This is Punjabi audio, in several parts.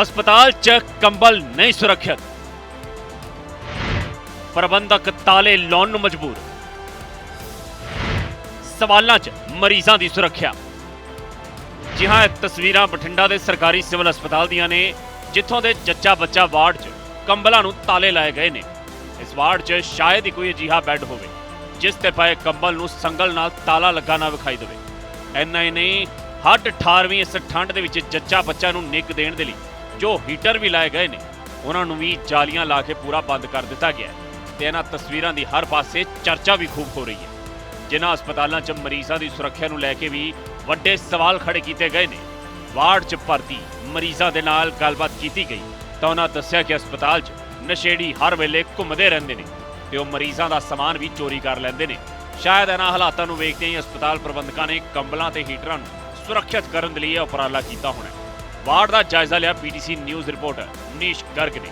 ਹਸਪਤਾਲ 'ਚ ਕੰਬਲ ਨਹੀਂ ਸੁਰੱਖਿਅਤ। ਪ੍ਰਬੰਧਕ ਤਾਲੇ ਲਾਉਣ ਨੂੰ ਮਜਬੂਰ। ਸਵਾਲਾਂ 'ਚ ਮਰੀਜ਼ਾਂ ਦੀ ਸੁਰੱਖਿਆ। ਜੀ ਹਾਂ ਤਸਵੀਰਾਂ ਬਠਿੰਡਾ ਦੇ ਸਰਕਾਰੀ ਸਿਵਲ ਹਸਪਤਾਲ ਦੀਆਂ ਨੇ, ਜਿੱਥੋਂ ਦੇ ਜੱਚਾ ਬੱਚਾ ਵਾਰਡ 'ਚ ਕੰਬਲਾਂ ਨੂੰ ਤਾਲੇ ਲਾਏ ਗਏ ਨੇ। ਇਸ ਵਾਰਡ 'ਚ ਸ਼ਾਇਦ ਹੀ ਕੋਈ ਅਜਿਹਾ ਬੈੱਡ ਹੋਵੇ, ਜਿਸ ਤੇ ਪਏ ਕੰਬਲ ਨੂੰ ਸੰਗਲ ਨਾਲ ਤਾਲਾ ਲੱਗਾ ਨਾ ਵਿਖਾਈ ਦੇਵੇ। ਐਨਾ ਹੀ ਨਹੀਂ, ਹੱਡ 18ਵੀਂ ਇਸ ਠੰਡ ਦੇ ਵਿੱਚ ਜੱਚਾ ਬੱਚਾ ਨੂੰ ਨਿੱਕ ਦੇਣ ਦੇ ਲਈ ਜੋ ਹੀਟਰ ਵੀ ਲਾਏ ਗਏ ਨੇ, ਉਹਨਾਂ ਨੂੰ ਵੀ ਜਾਲੀਆਂ ਲਾ ਕੇ ਪੂਰਾ ਬੰਦ ਕਰ ਦਿੱਤਾ ਗਿਆ ਹੈ ਤੇ ਇਹਨਾਂ ਤਸਵੀਰਾਂ ਦੀ ਹਰ ਪਾਸੇ ਚਰਚਾ ਵੀ ਖੂਬ ਹੋ ਰਹੀ ਹੈ। ਜਿਨ੍ਹਾਂ ਹਸਪਤਾਲਾਂ 'ਚ ਮਰੀਜ਼ਾਂ ਦੀ ਸੁਰੱਖਿਆ ਨੂੰ ਲੈ ਕੇ ਵੀ ਵੱਡੇ ਸਵਾਲ ਖੜੇ ਕੀਤੇ ਗਏ ਨੇ। ਵਾਰਡ 'ਚ ਭਰਤੀ ਮਰੀਜ਼ਾਂ ਦੇ ਨਾਲ ਗੱਲਬਾਤ ਕੀਤੀ ਗਈ ਤਾਂ ਉਹਨਾਂ ਦੱਸਿਆ ਕਿ ਹਸਪਤਾਲ 'ਚ ਨਸ਼ੇੜੀ ਹਰ ਵੇਲੇ ਘੁੰਮਦੇ ਰਹਿੰਦੇ ਨੇ ਤੇ ਉਹ ਮਰੀਜ਼ਾਂ ਦਾ ਸਮਾਨ ਵੀ ਚੋਰੀ ਕਰ ਲੈਂਦੇ ਨੇ। ਸ਼ਾਇਦ ਇਹਨਾਂ ਹਾਲਾਤਾਂ ਨੂੰ ਵੇਖਦੇ ਹੀ ਹਸਪਤਾਲ ਪ੍ਰਬੰਧਕਾਂ ਨੇ ਕੰਬਲਾਂ ਤੇ ਹੀਟਰਾਂ ਨੂੰ ਸੁਰੱਖਿਅਤ ਕਰਨ ਦੇ ਲਈ ਇਹ ਉਪਰਾਲਾ ਕੀਤਾ ਹੋਣਾ ਵਾਰਡ ਦਾ ਜਾਇਜ਼ਾ ਲਿਆ PTC news reporter Manish Garg ਨੇ।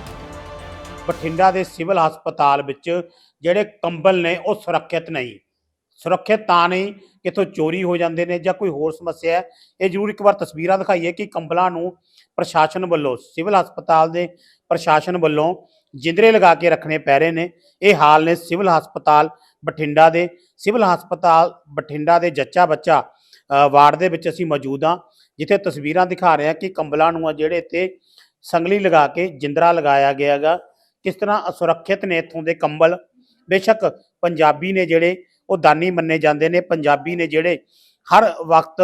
ਬਠਿੰਡਾ ਦੇ ਸਿਵਲ ਹਸਪਤਾਲ ਵਿੱਚ ਜਿਹੜੇ ਕੰਬਲ ਨੇ ਉਹ ਸੁਰੱਖਿਅਤ ਨਹੀਂ। ਸੁਰੱਖਿਅਤ ਤਾਂ ਨਹੀਂ ਕਿ ਚੋਰੀ ਹੋ ਜਾਂਦੇ ਨੇ ਜਾਂ ਕੋਈ ਹੋਰ ਸਮੱਸਿਆ ਹੈ। ਇਹ ਜ਼ਰੂਰ ਇੱਕ ਵਾਰ ਤਸਵੀਰਾਂ ਦਿਖਾਈਏ ਕਿ ਕੰਬਲਾਂ ਨੂੰ ਪ੍ਰਸ਼ਾਸਨ ਵੱਲੋਂ, ਸਿਵਲ ਹਸਪਤਾਲ ਦੇ ਪ੍ਰਸ਼ਾਸਨ ਵੱਲੋਂ ਜਿੰਦਰੇ ਲਗਾ ਕੇ ਰੱਖਣੇ ਪੈ ਰਹੇ ਨੇ। ਇਹ ਹਾਲ ਨੇ ਸਿਵਲ ਹਸਪਤਾਲ ਬਠਿੰਡਾ ਦੇ। ਸਿਵਲ ਹਸਪਤਾਲ ਬਠਿੰਡਾ ਦੇ ਜੱਚਾ ਬੱਚਾ ਵਾਰਡ ਦੇ ਵਿੱਚ ਅਸੀਂ ਮੌਜੂਦ ਹਾਂ। ਜਿੱਥੇ ਤਸਵੀਰਾਂ ਦਿਖਾ ਰਿਹਾ ਕਿ ਕੰਬਲਾਂ ਨੂੰ ਆ ਜਿਹੜੇ ਤੇ ਸੰਗਲੀ ਲਗਾ ਕੇ ਜਿੰਦਰਾ ਲਗਾਇਆ ਗਿਆ ਹੈਗਾ। ਕਿਸ ਤਰ੍ਹਾਂ ਅਸੁਰੱਖਿਅਤ ਨੇ ਇੱਥੋਂ ਦੇ ਕੰਬਲ? ਬੇਸ਼ੱਕ ਪੰਜਾਬੀ ਨੇ ਜਿਹੜੇ ਉਹ ਦਾਨੀ ਮੰਨੇ ਜਾਂਦੇ ਨੇ। ਪੰਜਾਬੀ ਨੇ ਜਿਹੜੇ ਹਰ ਵਕਤ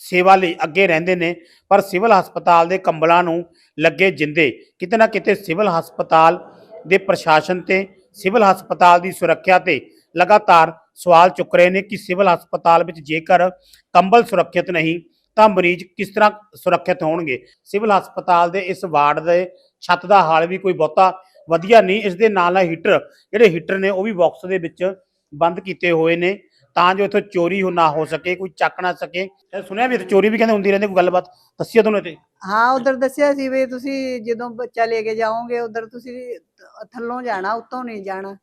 ਸੇਵਾ ਲਈ ਅੱਗੇ ਰਹਿੰਦੇ ਨੇ, ਪਰ ਸਿਵਲ ਹਸਪਤਾਲ ਦੇ ਕੰਬਲਾਂ ਨੂੰ ਲੱਗੇ ਜਿੰਦੇ। ਕਿਤੇ ਨਾ ਕਿਤੇ ਸਿਵਲ ਹਸਪਤਾਲ ਦੇ ਪ੍ਰਸ਼ਾਸਨ ਤੇ, ਸਿਵਲ ਹਸਪਤਾਲ ਦੀ ਸੁਰੱਖਿਆ ਤੇ ਲਗਾਤਾਰ ਸਵਾਲ ਚੁੱਕ ਰਹੇ ਨੇ ਕਿ ਸਿਵਲ ਹਸਪਤਾਲ ਵਿੱਚ ਜੇਕਰ ਕੰਬਲ ਸੁਰੱਖਿਅਤ ਨਹੀਂ ਤਾਂ ਮਰੀਜ਼ ਕਿਸ ਤਰ੍ਹਾਂ ਸੁਰੱਖਿਅਤ ਹੋਣਗੇ? ਸਿਵਲ ਹਸਪਤਾਲ ਦੇ ਇਸ ਵਾਰਡ ਦੇ ਛੱਤ ਦਾ ਹਾਲ ਵੀ ਕੋਈ ਬਹੁਤਾ ਵਧੀਆ ਨਹੀਂ। ਇਸ ਦੇ ਨਾਲ ਨਾਲ ਹੀਟਰ ਜਿਹੜੇ ਹੀਟਰ ਨੇ ਉਹ ਵੀ ਬਾਕਸ ਦੇ ਵਿੱਚ ਬੰਦ ਕੀਤੇ ਹੋਏ ਨੇ। ਤਾਂ ਜੋ ਇੱਥੇ ਚੋਰੀ ਹੋ ਨਾ ਹੋ ਸਕੇ ਕੋਈ ਚੱਕ ਨਾ ਸਕੇ। ਸੁਣਿਆ ਵੀ ਇੱਥੇ ਚੋਰੀ ਵੀ ਕਹਿੰਦੇ ਹੁੰਦੀ ਰਹਿੰਦੀ ਕੋਈ ਗੱਲਬਾਤ? ਦੱਸਿਓ ਤੁਹਾਨੂੰ ਇੱਥੇ? ਹਾਂ ਉਧਰ ਦੱਸਿਆ ਸੀ ਵੀ ਤੁਸੀਂ ਜਦੋਂ ਬੱਚਾ ਲੈ ਕੇ ਜਾਓਗੇ ਉਧਰ ਤੁਸੀਂ ਥੱਲੋਂ ਜਾਣਾ ਉੱਤੋਂ ਨਹੀਂ ਜਾਣਾ।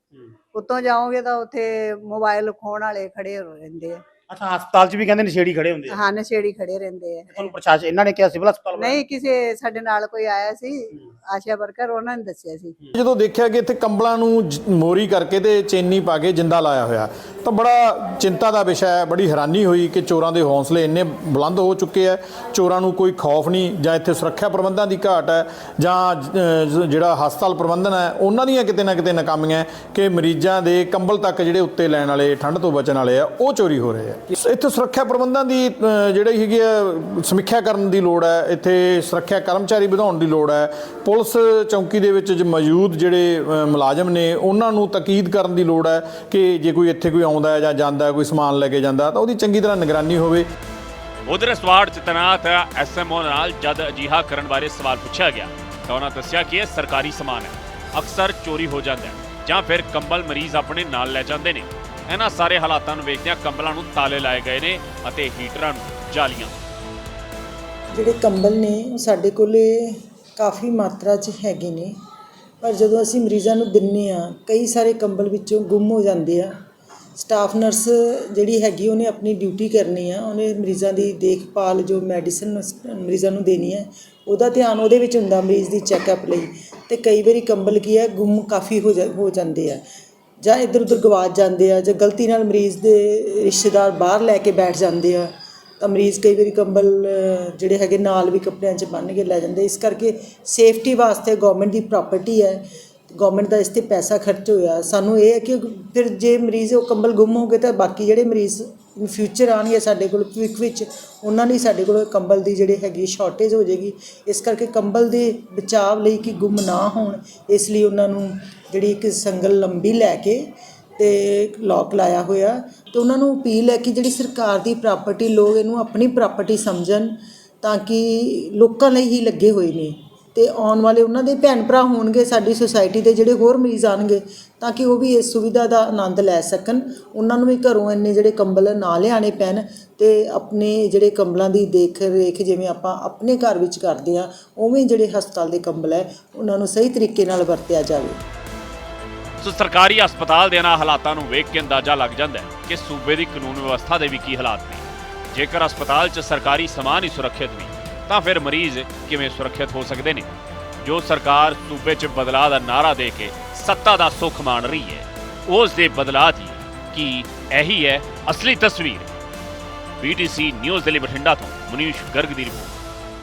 ਉੱਤੋਂ ਜਾਓਗੇ ਤਾਂ ਉੱਥੇ ਮੋਬਾਈਲ ਖੋਣ ਵਾਲੇ ਖੜੇ ਰਹਿੰਦੇ ਆ। ਅੱਛਾ ਹਸਪਤਾਲ 'ਚ ਵੀ ਕਹਿੰਦੇ ਨਸ਼ੇੜੀ ਖੜੇ ਹੁੰਦੇ ਆ। ਹਾਂ ਨਸ਼ੇੜੀ ਖੜੇ ਰਹਿੰਦੇ ਆ। ਤੁਹਾਨੂੰ ਪ੍ਰਸ਼ਾਸਨ ਇਹਨਾਂ ਨੇ ਕਿਹਾ ਸਿਵਲ ਹਸਪਤਾਲ ਵਾਲਿਆਂ ਨੇ? ਨਹੀਂ ਕਿਸੇ ਸਾਡੇ ਨਾਲ ਕੋਈ ਆਇਆ ਸੀ ਆਸ਼ਾ ਵਰਕਰ ਉਹਨਾਂ ਨੇ ਦੱਸਿਆ ਸੀ। ਜਦੋਂ ਦੇਖਿਆ ਕਿ ਇੱਥੇ ਕੰਬਲਾਂ ਨੂੰ ਜ- ਮੋਰੀ ਕਰਕੇ ਤੇ ਚੈਨੀ ਪਾ ਕੇ ਜਿੰਦਾ ਲਾਇਆ ਹੋਇਆ ਤਾਂ ਬੜਾ ਚਿੰਤਾ ਦਾ ਵਿਸ਼ਾ ਹੈ ਬੜੀ ਹੈਰਾਨੀ ਹੋਈ ਕਿ ਚੋਰਾਂ ਦੇ ਹੌਸਲੇ ਇੰਨੇ ਬੁਲੰਦ ਹੋ ਚੁੱਕੇ ਆ ਚੋਰਾਂ ਨੂੰ ਕੋਈ ਖੌਫ ਨਹੀਂ ਜਾਂ ਇੱਥੇ ਸੁਰੱਖਿਆ ਪ੍ਰਬੰਧਾਂ ਦੀ ਘਾਟ ਹੈ ਜਾਂ ਜਿਹੜਾ ਹਸਪਤਾਲ ਪ੍ਰਬੰਧਨ ਹੈ ਉਹਨਾਂ ਦੀਆਂ ਕਿਤੇ ਨਾ ਕਿਤੇ ਨਾਕਾਮੀਆਂ ਕਿ ਮਰੀਜ਼ਾਂ ਦੇ ਕੰਬਲ ਤੱਕ ਜਿਹੜੇ ਉੱਤੇ ਲੈਣ ਵਾਲੇ ਠੰਡ ਤੋਂ ਬਚਣ ਵਾਲੇ ਆ ਉਹ ਚੋਰੀ ਹੋ ਰਹੇ ਆ। ਇੱਥੇ ਸੁਰੱਖਿਆ ਪ੍ਰਬੰਧਾਂ ਦੀ ਅ, ਜਿਹੜੀ ਹੈਗੀ ਆ ਸਮੀਖਿਆ ਕਰਨ ਦੀ ਲੋੜ ਹੈ ਇੱਥੇ ਸੁਰੱਖਿਆ ਕਰਮਚਾਰੀ ਵਧਾਉਣ ਦੀ ਲੋੜ ਹੈ। ਪੁਲਿਸ ਚੌਂਕੀ ਦੇ ਵਿੱਚ ਮੌਜੂਦ ਜਿਹੜੇ ਮੁਲਾਜ਼ਮ ਨੇ ਉਹਨਾਂ ਨੂੰ ਤਾਕੀਦ ਕਰਨ ਦੀ ਲੋੜ ਹੈ ਕਿ ਜੇ ਕੋਈ ਇੱਥੇ ਕੋਈ ਆਉਂਦਾ ਹੈ ਜਾਂ ਜਾਂਦਾ ਹੈ, ਕੋਈ ਸਮਾਨ ਲੈ ਕੇ ਜਾਂਦਾ ਤਾਂ ਉਹਦੀ ਚੰਗੀ ਤਰ੍ਹਾਂ ਨਿਗਰਾਨੀ ਹੋਵੇ। ਉਧਰ ਇਸ ਵਾਰਡ 'ਚ ਤੈਨਾਤ ਐਸਐਮਓ ਨਾਲ ਜਦ ਅਜਿਹਾ ਕਰਨ ਬਾਰੇ ਸਵਾਲ ਪੁੱਛਿਆ ਗਿਆ ਤਾਂ ਉਹਨਾਂ ਦੱਸਿਆ ਕਿ ਇਹ ਸਰਕਾਰੀ ਸਮਾਨ ਹੈ। ਅਕਸਰ ਚੋਰੀ ਹੋ ਜਾਂਦਾ ਹੈ ਜਾਂ ਫਿਰ ਕੰਬਲ ਮਰੀਜ਼ ਆਪਣੇ ਨਾਲ ਲੈ ਜਾਂਦੇ ਨੇ। ਇਹਨਾਂ ਸਾਰੇ ਹਾਲਾਤਾਂ ਨੂੰ ਵੇਖਦਿਆਂ ਕੰਬਲਾਂ ਨੂੰ ਤਾਲੇ ਲਾਏ ਗਏ ਨੇ ਅਤੇ ਹੀਟਰਾਂ ਨੂੰ ਜਾਲੀਆਂ। ਜਿਹੜੇ ਕੰਬਲ ਨੇ ਉਹ ਸਾਡੇ ਕੋਲੇ ਕਾਫੀ ਮਾਤਰਾ 'ਚ ਹੈਗੇ ਨੇ। ਪਰ ਜਦੋਂ ਅਸੀਂ ਮਰੀਜ਼ਾਂ ਨੂੰ ਦਿੰਨੇ ਆ ਕਈ ਸਾਰੇ ਕੰਬਲ ਵਿੱਚੋਂ ਗੁੰਮ ਹੋ ਜਾਂਦੇ ਆ। ਸਟਾਫ ਨਰਸ ਜਿਹੜੀ ਹੈਗੀ, ਉਹਨੇ ਆਪਣੀ ਡਿਊਟੀ ਕਰਨੀ ਆ। ਉਹਨੇ ਮਰੀਜ਼ਾਂ ਦੀ ਦੇਖਭਾਲ, ਜੋ ਮੈਡੀਸਨ ਮਰੀਜ਼ਾਂ ਨੂੰ ਦੇਣੀ ਹੈ ਉਹਦਾ ਧਿਆਨ ਉਹਦੇ ਵਿੱਚ ਹੁੰਦਾ ਮਰੀਜ਼ ਦੀ ਚੈੱਕਅਪ ਲਈ। ਤੇ ਕਈ ਵਾਰੀ ਕੰਬਲ ਕੀ ਹੈ ਗੁੰਮ ਕਾਫੀ ਹੋ ਜਾ- ਹੋ ਜਾਂਦੇ ਆ। ਜਾਂ ਇੱਧਰ ਉੱਧਰ ਗਵਾਚ ਜਾਂਦੇ ਆ, ਜਾਂ ਗਲਤੀ ਨਾਲ ਮਰੀਜ਼ ਦੇ ਰਿਸ਼ਤੇਦਾਰ ਬਾਹਰ ਲੈ ਕੇ ਬੈਠ ਜਾਂਦੇ ਆ, ਤਾਂ ਮਰੀਜ਼ ਕਈ ਵਾਰੀ ਕੰਬਲ ਜਿਹੜੇ ਹੈਗੇ ਨਾਲ ਵੀ ਕੱਪੜਿਆਂ 'ਚ ਬੰਨ੍ਹ ਕੇ ਲੈ ਜਾਂਦੇ ਇਸ ਕਰਕੇ ਸੇਫਟੀ ਵਾਸਤੇ ਗਵਰਨਮੈਂਟ ਦੀ ਪ੍ਰਾਪਰਟੀ ਹੈ। ਗਵਰਨਮੈਂਟ ਦਾ ਇਸ ਤੇ ਪੈਸਾ ਖਰਚ ਹੋਇਆ। ਸਾਨੂੰ ਇਹ ਹੈ ਕਿ ਫਿਰ ਜੇ ਮਰੀਜ਼ ਉਹ ਕੰਬਲ ਗੁੰਮ ਹੋ ਗਏ ਤਾਂ ਬਾਕੀ ਜਿਹੜੇ ਮਰੀਜ਼ ਇਨ ਫਿਊਚਰ ਆਣਗੇ ਸਾਡੇ ਕੋਲ ਭਵਿੱਖ ਵਿੱਚ, ਉਹਨਾਂ ਲਈ ਸਾਡੇ ਕੋਲ ਕੰਬਲ ਦੀ ਜਿਹੜੀ ਹੈਗੀ ਸ਼ਾਰਟੇਜ ਹੋ ਜਾਏਗੀ। ਇਸ ਕਰਕੇ ਕੰਬਲ ਦੇ ਬਚਾਅ ਲਈ ਕਿ ਗੁੰਮ ਨਾ ਹੋਣ, ਇਸ ਲਈ ਉਹਨਾਂ ਨੂੰ ਜਿਹੜੀ ਇੱਕ ਸੰਗਲ ਲੰਬੀ ਲੈ ਕੇ ਤੇ ਲੋਕ ਲਾਇਆ ਹੋਇਆ। ਤੇ ਉਹਨਾਂ ਨੂੰ ਅਪੀਲ ਹੈ ਕਿ ਜਿਹੜੀ ਸਰਕਾਰ ਦੀ ਪ੍ਰਾਪਰਟੀ ਲੋਕ ਇਹਨੂੰ ਆਪਣੀ ਪ੍ਰਾਪਰਟੀ ਸਮਝਣ ਤਾਂ ਕਿ ਲੋਕਾਂ ਲਈ ਹੀ ਲੱਗੇ ਹੋਏ ਨੇ। ਤੇ ਆਉਣ ਵਾਲੇ ਉਹਨਾਂ ਦੇ ਭੈਣ ਭਰਾ ਹੋਣਗੇ, ਸਾਡੀ ਸੁਸਾਇਟੀ ਦੇ ਜਿਹੜੇ ਹੋਰ ਮਰੀਜ਼ ਆਣਗੇ ਤਾਂ ਕਿ ਉਹ ਵੀ ਇਸ ਸੁਵਿਧਾ ਦਾ ਆਨੰਦ ਲੈ ਸਕਣ। ਉਹਨਾਂ ਨੂੰ ਵੀ ਘਰੋਂ ਇੰਨੇ ਜਿਹੜੇ ਕੰਬਲ ਨਾ ਲਿਆਣੇ ਪੈਣ ਤੇ ਆਪਣੇ ਜਿਹੜੇ ਕੰਬਲਾਂ ਦੀ ਦੇਖ ਰੇਖ ਜਿਵੇਂ ਆਪਾਂ ਆਪਣੇ ਘਰ ਵਿੱਚ ਕਰਦੇ ਆ ਉਵੇਂ ਜਿਹੜੇ ਹਸਪਤਾਲ ਦੇ ਕੰਬਲ ਹੈ, ਉਹਨਾਂ ਨੂੰ ਸਹੀ ਤਰੀਕੇ ਨਾਲ ਵਰਤਿਆ ਜਾਵੇ। ਸੋ ਸਰਕਾਰੀ ਹਸਪਤਾਲ ਦੇ ਇਹਨਾਂ ਹਾਲਾਤਾਂ ਨੂੰ ਵੇਖ ਕੇ ਅੰਦਾਜ਼ਾ ਲੱਗ ਜਾਂਦਾ ਹੈ ਕਿ ਸੂਬੇ ਦੀ ਕਾਨੂੰਨ ਵਿਵਸਥਾ ਦੇ ਵੀ ਕੀ ਹਾਲਾਤ ਨੇ। ਜੇਕਰ ਹਸਪਤਾਲ 'ਚ ਸਰਕਾਰੀ ਸਮਾਨ ਹੀ ਸੁਰੱਖਿਅਤ ਨਹੀਂ ਤਾਂ ਫਿਰ ਮਰੀਜ਼ ਕਿਵੇਂ ਸੁਰੱਖਿਅਤ ਹੋ ਸਕਦੇ ਨੇ? ਜੋ ਸਰਕਾਰ ਸੂਬੇ 'ਚ ਬਦਲਾਅ ਦਾ ਨਾਰਾ ਦੇ ਕੇ ਸੱਤਾ ਦਾ ਸੁੱਖ ਮਾਣ ਰਹੀ ਹੈ, ਉਸ ਦੇ ਬਦਲਾਅ ਦੀ ਕੀ ਇਹੀ ਹੈ ਅਸਲੀ ਤਸਵੀਰ? ਬੀਟੀਸੀ ਨਿਊਜ਼ ਦੇ ਲਈ ਬਠਿੰਡਾ ਤੋਂ ਮਨੀਸ਼ ਗਰਗ ਦੀ ਰਿਪੋਰਟ।